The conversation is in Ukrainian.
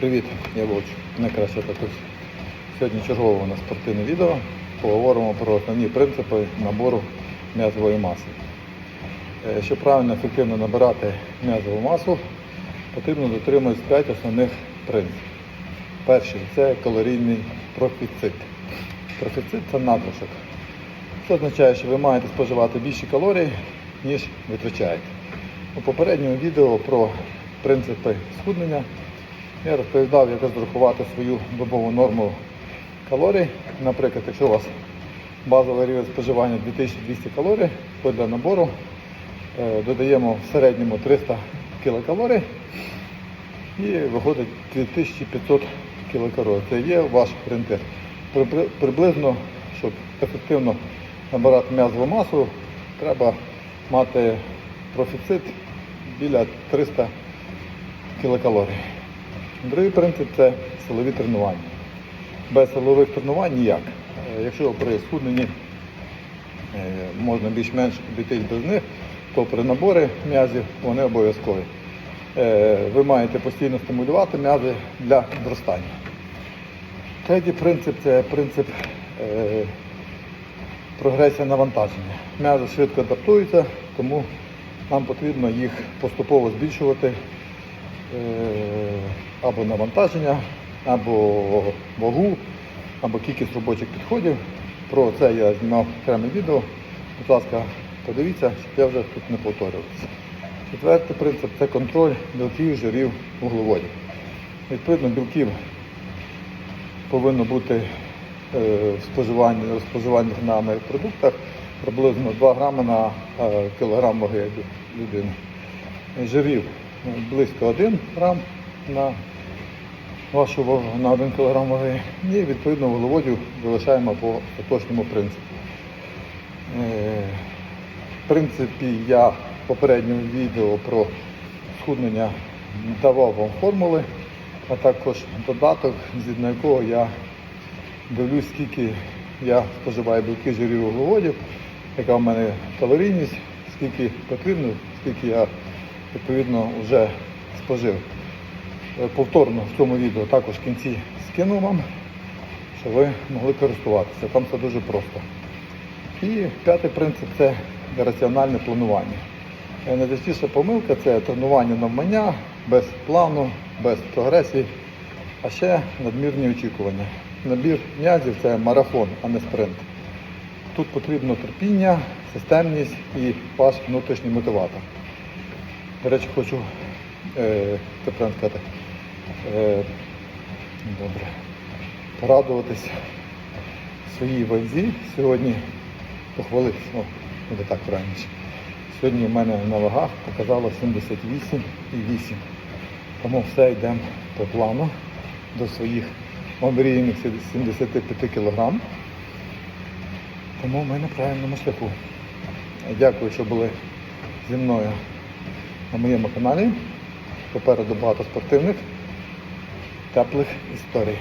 Привіт, я Вовч, найкраще татусь. Сьогодні чергове у нас спортивне відео. Поговоримо про основні принципи набору м'язової маси. Е, Щоб правильно ефективно набирати м'язову масу, потрібно дотримуватись 5 основних принципів. Перший це калорійний профіцит. Профіцит це надлишок. Це означає, що ви маєте споживати більше калорій, ніж витрачаєте. У попередньому відео про принципи схуднення я розповідав, як розрахувати свою добову норму калорій. Наприклад, якщо у вас базовий рівень споживання 2200 калорій, то для набору е, додаємо в середньому 300 кілокалорій і виходить 2500 кілокалорій. Це є ваш орієнтир. Приблизно, щоб ефективно набирати м'язову масу, треба мати профіцит біля 300 кілокалорій. Другий принцип це силові тренування. Без силових тренувань ніяк. Е, Якщо при схудненні е, можна більш-менш обійтись без них, то при наборі м'язів вони обов'язкові. Е, Ви маєте постійно стимулювати м'язи для зростання. Третій принцип це принцип прогресія навантаження. М'язи швидко адаптуються, тому нам потрібно їх поступово збільшувати або навантаження, або вагу, або кількість робочих підходів. Про це я знімав окреме відео. Будь ласка, подивіться, щоб я вже тут не повторювався. Четвертий принцип це контроль білків, жирів, вуглеводів. Відповідно, білків повинно бути е, в споживанні, в споживанні на продуктах приблизно 2 грами на е, кілограм ваги людини. Жирів е, близько 1 грам на вашу вагу на 1 кг ваги. І відповідно вуглеводів залишаємо по поточному принципу. Е, В принципі, я в попередньому відео про схуднення давав вам формули, а також додаток, згідно якого я дивлюсь, скільки я споживаю білки, жирів, вуглеводів, яка в мене калорійність, скільки потрібно, скільки я відповідно вже спожив. Е, Повторно в цьому відео також в кінці скину вам, щоб ви могли користуватися. Там все дуже просто. І п'ятий принцип це раціональне планування. Е, Найчастіша помилка це тренування навмання, без плану, без прогресії, а ще надмірні очікування. Набір м'язів це марафон, а не спринт. Тут потрібно терпіння, системність і ваш внутрішній мотиватор. До речі, хочу е, правильно сказати, добре, порадуватись своїй вазі. Сьогодні похвалитись, ну, буде так правильніше. Сьогодні в мене на вагах показало 78,8. Тому все йдемо по плану до своїх омріяних 75 кг. Тому ми на правильному шляху. Дякую, що були зі мною на моєму каналі. Попереду багато спортивних, теплих історій.